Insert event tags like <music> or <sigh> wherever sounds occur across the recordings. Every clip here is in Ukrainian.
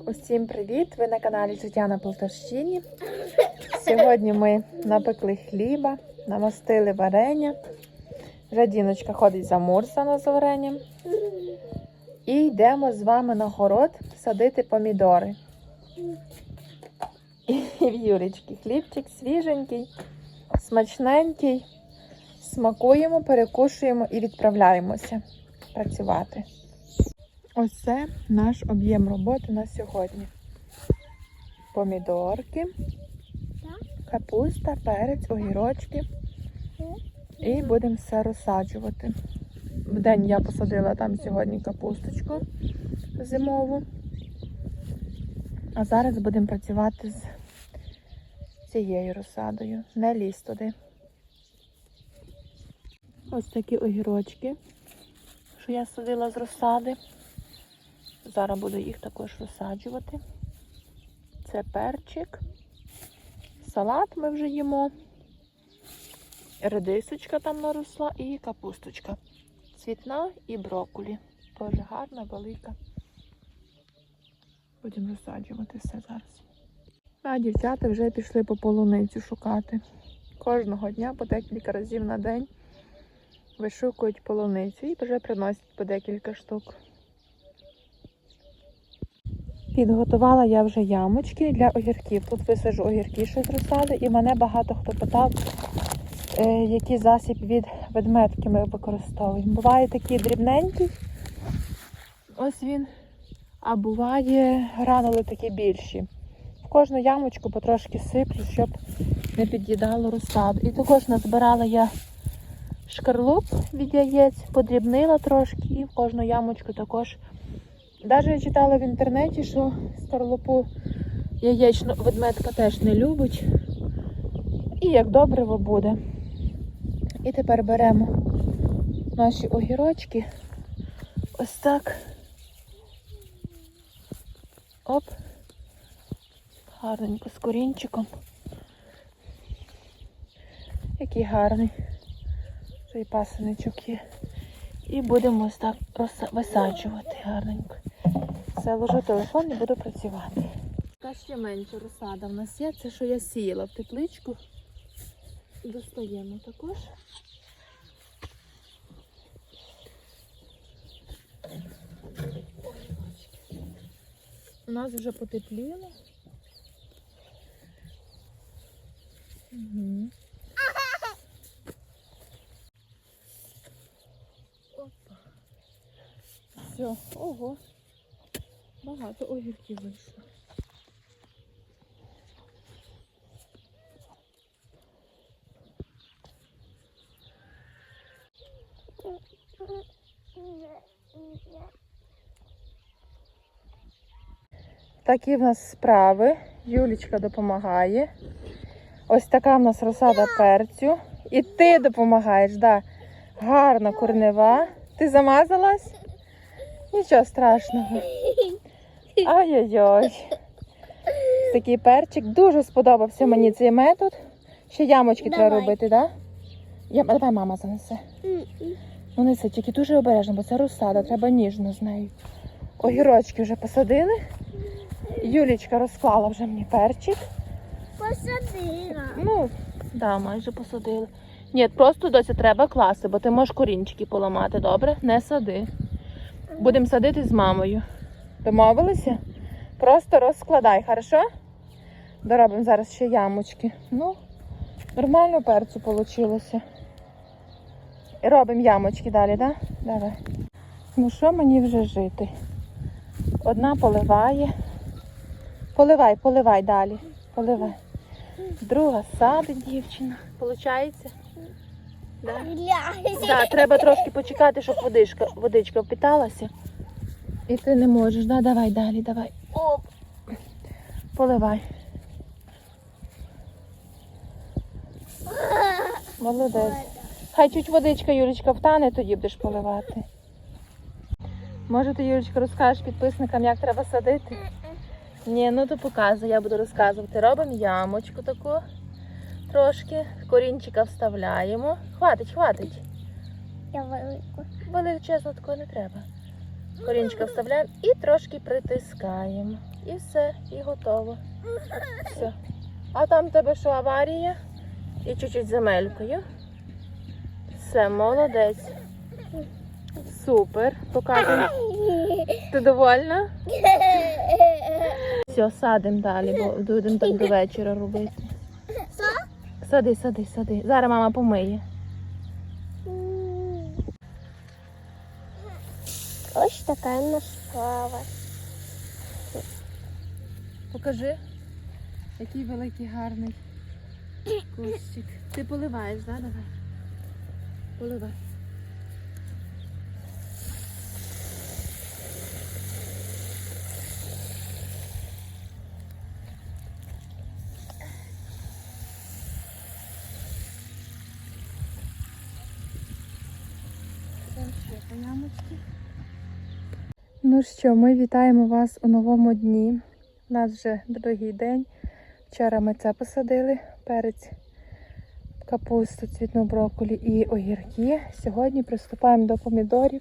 Усім привіт! Ви на каналі Життя на Полтавщині. Сьогодні ми напекли хліба, намастили варення. Вже Діночка ходить замурзана з варенням. І йдемо з вами на город садити помідори. І в Юрічки хлібчик свіженький, смачненький. Смакуємо, перекушуємо і відправляємося працювати. Ось це наш об'єм роботи на сьогодні. Помідорки, капуста, перець, огірочки. І будемо все розсаджувати. В день я посадила там сьогодні капусточку зимову. А зараз будемо працювати з цією розсадою. Не лізь туди. Ось такі огірочки, що я садила з розсади. Зараз буду їх також розсаджувати. Це перчик. Салат ми вже їмо. Редисочка там наросла і капусточка. Цвітна і брокколі. Теж гарна, велика. Будемо розсаджувати все зараз. А дівчата вже пішли по полуницю шукати. Кожного дня по декілька разів на день вишукують полуницю і вже приносять по декілька штук. Підготувала я вже ямочки для огірків. Тут висаджу огірки, що з розсади, і мене багато хто питав, е, який засіб від ведметки ми використовуємо. Буває такий дрібненький, ось він, а буває гранули такі більші. В кожну ямочку потрошки сиплю, щоб не під'їдало розсаду. І також назбирала я шкарлуп від яєць, подрібнила трошки і в кожну ямочку також. Навіть я читала в інтернеті, що скорлупу яєчну ведмедка теж не любить. І як добриво буде. І тепер беремо наші огірочки. Ось так. Оп. Гарненько з корінчиком. Який гарний. І пасеничок є. І будемо ось так висаджувати гарненько. Все, ложу телефон і буду працювати. Та ще менше розсада в нас є. Це що я сіяла в тепличку. Достаємо також. У нас вже потепліло. Угу. Опа. Все, ого. Багато огірків вийшло. Такі в нас справи. Юлічка допомагає. Ось така в нас розсада перцю. І ти допомагаєш, да. Гарна корнева. Ти замазалась? Нічого страшного. <laughs> Ай-яй-яй. Такий перчик. Дуже сподобався мені цей метод. Ще ямочки треба робити, так? Да? Я... Давай мама занесе. Ну неси, тільки дуже обережно, бо це розсада, треба ніжно з нею. Огірочки вже посадили. Юлічка розклала вже мені перчик. Посадила. Ну, да, майже посадили. Ні, просто доця треба класти, бо ти можеш корінчики поламати, добре? Не сади. Будемо садити з мамою. Домовилися? Просто розкладай, хорошо? Доробимо зараз ще ямочки. Ну, нормально перцю вийшло. І робимо ямочки далі, так? Да? Давай. Ну що мені вже жити? Одна поливає. Поливай, поливай далі. Поливай. Друга садить дівчина. Получається? Да. Да, треба трошки почекати, щоб водичка, водичка впиталася. І ти не можеш, да? Давай далі, давай. Оп. Поливай. Молодець. Хай чуть водичка, Юлічка, втане, тоді будеш поливати. Може, ти, Юлічка, розкажеш підписникам, як треба садити? Ні, ну то показуй, я буду розказувати. Робимо ямочку таку трошки, корінчика вставляємо. Хватить, хватить. Я велику. Величезно такого не треба. Корінчика вставляємо і трошки притискаємо. І все, і готово. Все. А там в тебе що аварія? І чуть-чуть земелькою. Все, молодець. Супер. Показуй. Ти довольна? Все, садимо далі, бо будемо так до вечора робити. Сади, сади, сади. Зараз мама помиє. Ось така в нас справа. Покажи, який великий гарний кущик. Ти поливаєш, да? Давай. Поливай. Ну що, ми вітаємо вас у новому дні. У нас вже другий день. Вчора ми це посадили, перець, капусту, цвітну брокколі і огірки. Сьогодні приступаємо до помідорів.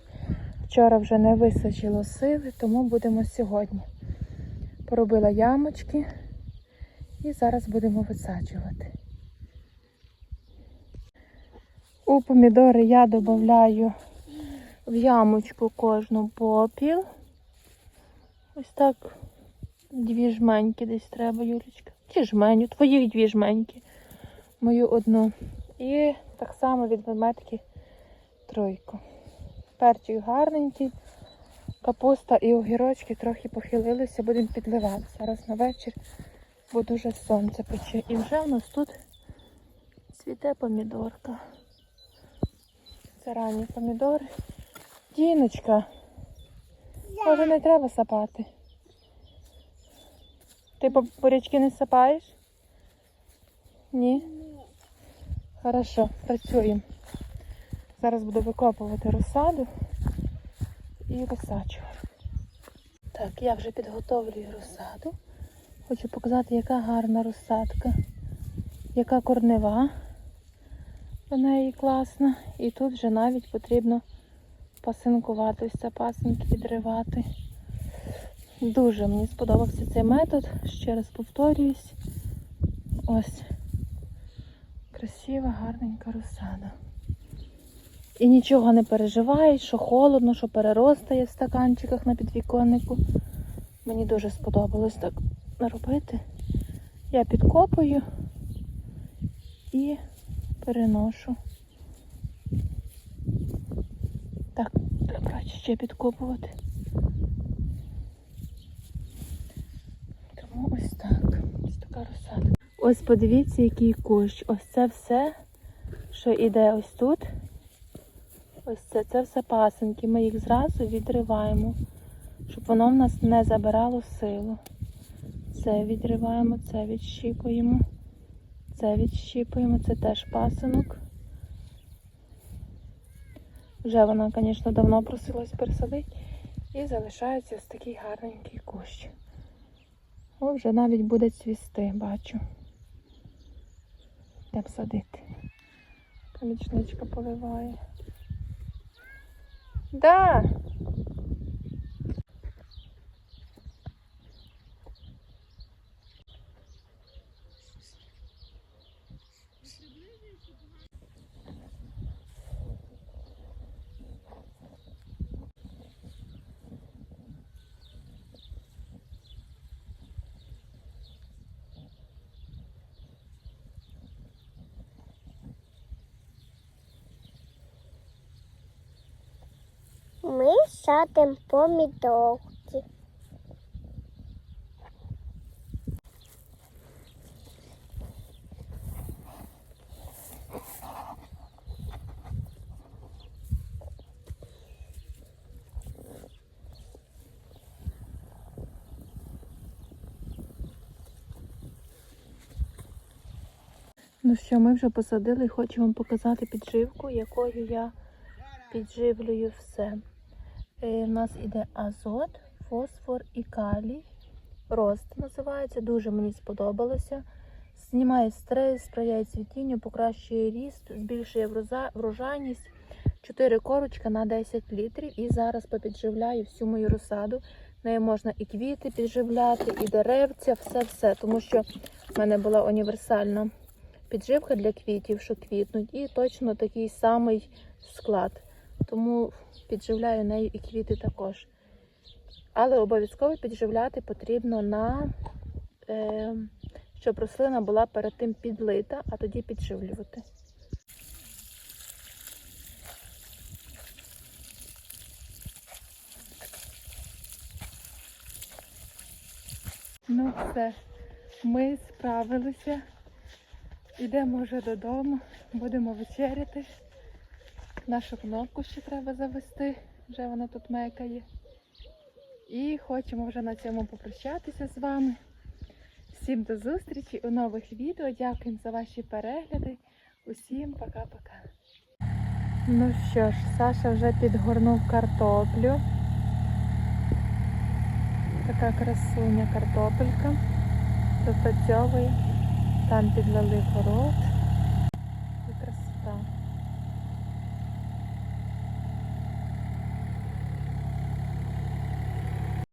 Вчора вже не висажило сили, тому будемо сьогодні. Поробила ямочки і зараз будемо висаджувати. У помідори я додаю в ямочку кожну попіл. Ось так дві жменьки десь треба, Юлічка. Чи жменю, твої дві жменьки. Мою одну. І так само від ведметки тройку. Перчик гарненький. Капуста і огірочки трохи похилилися, будемо підливати. Зараз на вечір, бо дуже сонце пече. І вже у нас тут цвіте помідорка. Це ранні помідори. Діночка, може не треба сапати? Ти бурячки не сапаєш? Ні? Хорошо, працюємо. Зараз буду викопувати розсаду і висаджувати. Так, я вже підготовлюю розсаду. Хочу показати, яка гарна розсадка, яка корнева. У неї класна. І тут вже навіть потрібно пасинкувати, ось пасинки відривати. Дуже мені сподобався цей метод. Ще раз повторююсь. Ось. Красива, гарненька розсада. І нічого не переживають, що холодно, що переростає в стаканчиках на підвіконнику. Мені дуже сподобалось так робити. Я підкопую і переношу. Так, треба ще підкопувати. Тому ось так. Ось така розсада. Ось подивіться, який кущ. Ось це все, що йде ось тут. Ось це, це все пасинки. Ми їх зразу відриваємо, щоб воно в нас не забирало силу. Це відриваємо, це відщіпуємо, це відщіпуємо, це теж пасинок. Вже вона, звісно, давно просилась пересадити. І залишається ось такий гарненький кущ. О, вже навіть буде цвісти, бачу. Йдемо садити. Помічничка поливає. Да. Ми садимо помідорки. Ну що, ми вже посадили і хочу вам показати підживку, якою я підживлюю все. Е, у нас іде азот, фосфор і калій. Рост називається. Дуже мені сподобалося. Знімає стрес, сприяє цвітінню, покращує ріст, збільшує врожайність. 4 корочка на 10 літрів. І зараз попідживляю всю мою розсаду. Нею можна і квіти підживляти, і деревця, все-все. Тому що в мене була універсальна підживка для квітів, що квітнуть, і точно такий самий склад. Тому підживляю нею і квіти також. Але обов'язково підживляти потрібно на, е, щоб рослина була перед тим підлита, а тоді підживлювати. Ну все, ми справилися. Йдемо вже додому, будемо вечеряти. Нашу кнопку ще треба завести, вже вона тут мекає. І хочемо вже на цьому попрощатися з вами. Всім до зустрічі у нових відео. Дякуємо за ваші перегляди. Усім пока-пока. Ну що ж, Саша вже підгорнув картоплю. Така красуня картопелька. Допрацьовує. Там підлили город.